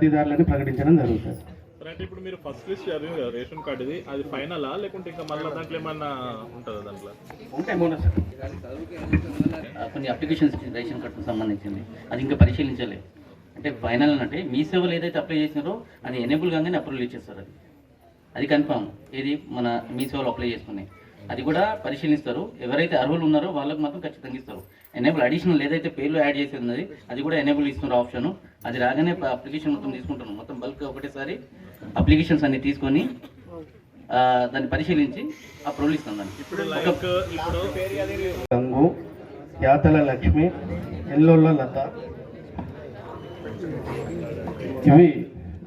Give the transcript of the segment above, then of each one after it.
లబ్ధిదారులని ప్రకటించడం జరుగుతుంది. సరే అంటే ఇప్పుడు మీరు ఫస్ట్ లిస్ట్ చదివి కదా రేషన్ కార్డు ఇది. అది ఫైనలా? లేకుంటే ఇంకా మళ్ళీ దాంట్లో ఏమన్నా ఉంటుందా దాంట్లో? ఉంటాయి బోనస్ ఆ, కొన్ని అప్లికేషన్స్ రేషన్ కార్డుకు సంబంధించింది. అది ఇంకా పరిశీలించలే అంటే ఫైనల్ అంటే మీ సేవలు ఏదైతే అప్లై చేసినారో అది ఎనేబుల్ కాగానే అప్రూవల్ ఇచ్చేస్తారు అది. అది కన్ఫామ్. ఏది? మన మీ సేవలు అప్లై చేసుకుని. అది కూడా పరిశీలిస్తారు. ఎవరైతే అర్హులు ఉన్నారో వాళ్ళకి మాత్రం ఖచ్చితంగా ఇస్తారు. ఎనేబుల్ అడిషనల్ ఏదైతే పేర్లు యాడ్ చేసి ఉన్నది అది కూడా ఎనేబుల్ ఇస్తున్నారు ఆప్షన్ అది రాగానే అప్లికేషన్ మొత్తం తీసుకుంటున్నాం మొత్తం బల్క్ ఒకటేసారి అప్లికేషన్స్ అన్ని తీసుకొని ఆ, దాన్ని పరిశీలించి అప్రూవల్ ఇస్తాం దానికి ఇప్పుడు లైక్ ఇప్పుడు గంగు యాతల లక్ష్మి ఎల్లోళ్ళ లత. ఇవి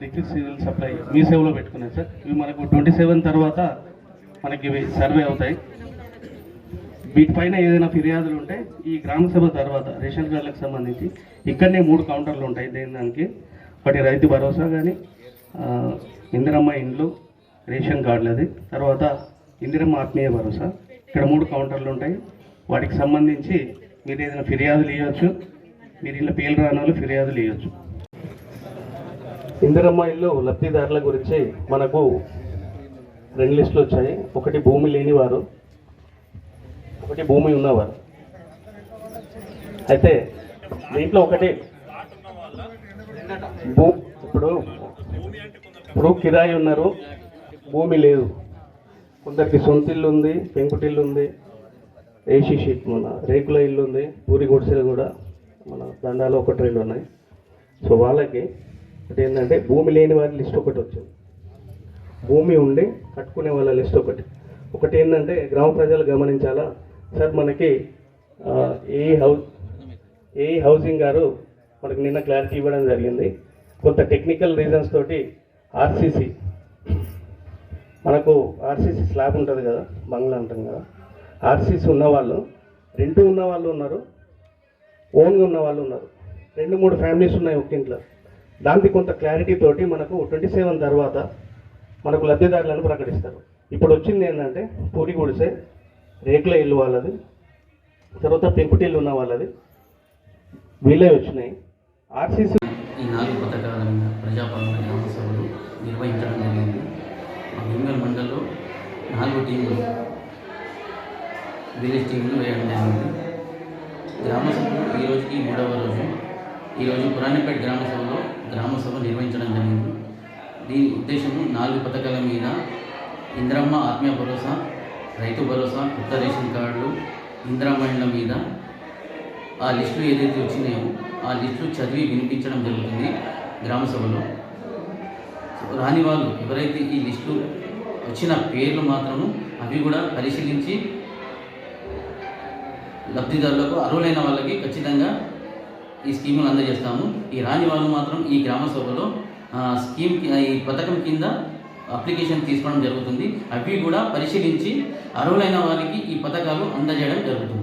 లిక్విడ్ సివిల్ సప్లై మీ సేవలో పెట్టుకున్నాయి సార్. ఇవి మనకు ట్వంటీ సెవెన్ తర్వాత మనకి ఇవి సర్వే అవుతాయి వీటిపైన ఏదైనా ఫిర్యాదులు ఉంటే ఈ గ్రామ సభ తర్వాత రేషన్ కార్డులకు సంబంధించి ఇక్కడనే మూడు కౌంటర్లు ఉంటాయి దేని దానికి ఒకటి రైతు భరోసా కానీ ఇందిరమ్మ ఇండ్లు రేషన్ కార్డులది తర్వాత ఇందిరమ్మ ఆత్మీయ భరోసా. ఇక్కడ మూడు కౌంటర్లు ఉంటాయి. వాటికి సంబంధించి మీరు ఏదైనా ఫిర్యాదులు ఇవ్వచ్చు మీరు ఇలా పేర్లు రాని వాళ్ళు ఫిర్యాదులు ఇవ్వచ్చు ఇందిరమ్మ ఇల్లు లబ్ధిదారుల గురించి మనకు రెండు లిస్టులు వచ్చాయి. ఒకటి భూమి లేనివారు ఒకటి భూమి ఉన్నవారు. అయితే దీంట్లో ఒకటి భూ ఇప్పుడు ఇప్పుడు కిరాయి ఉన్నారు. భూమి లేదు. కొందరికి సొంత ఇల్లు ఉంది పెంకుటిల్లు ఉంది ఏసీ షీట్ మన రేకుల ఇల్లు ఉంది పూరి గుడిసెలు కూడా మన దండాలు ఒకటి రెండు ఉన్నాయి. సో వాళ్ళకి ఒకటి ఏంటంటే భూమి లేని వారి లిస్ట్ ఒకటి వచ్చింది. భూమి ఉండి కట్టుకునే వాళ్ళ లిస్ట్ ఒకటి. ఒకటి ఏంటంటే గ్రామ ప్రజలు గమనించాలా? సార్ మనకి ఏ హౌస్ ఏ హౌసింగ్ గారు మనకు నిన్న క్లారిటీ ఇవ్వడం జరిగింది. కొంత టెక్నికల్ రీజన్స్ తోటి ఆర్సీసీ మనకు ఆర్సీసీ స్లాబ్ ఉంటుంది కదా బంగ్లా అంటాం కదా. ఆర్సీసీ ఉన్నవాళ్ళు రెండు ఉన్న వాళ్ళు ఉన్నారు ఓన్గా ఉన్న వాళ్ళు ఉన్నారు. రెండు మూడు ఫ్యామిలీస్ ఉన్నాయి ఒక ఇంట్లో దానికి కొంత క్లారిటీ తోటి మనకు ట్వంటీ సెవెన్ తర్వాత మనకు లబ్ధిదారులను ప్రకటిస్తారు. ఇప్పుడు వచ్చింది ఏంటంటే పూరి గుడిసె రేకుల ఇల్లు వాళ్ళది తర్వాత పెంకుటిల్లు ఉన్న వాళ్ళది వీళ్ళే వచ్చినాయి. ఆర్సీసీ ఈ నాలుగు పథకాల ప్రజాపాలన గ్రామ సభలు నిర్వహించడం జరిగింది. మా భీమగల్ మండలంలో నాలుగు టీంలు విలేజ్ టీంలు వేయడం జరిగింది. గ్రామ సభలు ఈ రోజుకి మూడవ రోజు. ఈరోజు పురాణపేట గ్రామ సభలో గ్రామ సభ నిర్వహించడం జరిగింది. దీని ఉద్దేశము నాలుగు పథకాల మీద ఇంద్రమ్మ ఆత్మీయ భరోసా రైతు భరోసా కొత్త రేషన్ కార్డులు ఇందిరమ్మ మీద ఆ లిస్టులు ఏదైతే వచ్చినాయో ఆ లిస్టులు చదివి వినిపించడం జరుగుతుంది గ్రామ సభలో. రాని వాళ్ళు ఎవరైతే ఈ లిస్టు వచ్చిన పేర్లు మాత్రము అవి కూడా పరిశీలించి లబ్ధిదారులకు అర్హులైన వాళ్ళకి ఖచ్చితంగా ఈ స్కీములు అందజేస్తాము. ఈ రాని వాళ్ళు మాత్రం ఈ గ్రామ సభలో స్కీమ్ ఈ పథకం కింద అప్లికేషన్ తీసుకోవడం జరుగుతుంది. అవి కూడా పరిశీలించి అర్హులైన వారికి ఈ పథకాలు అందజేయడం జరుగుతుంది.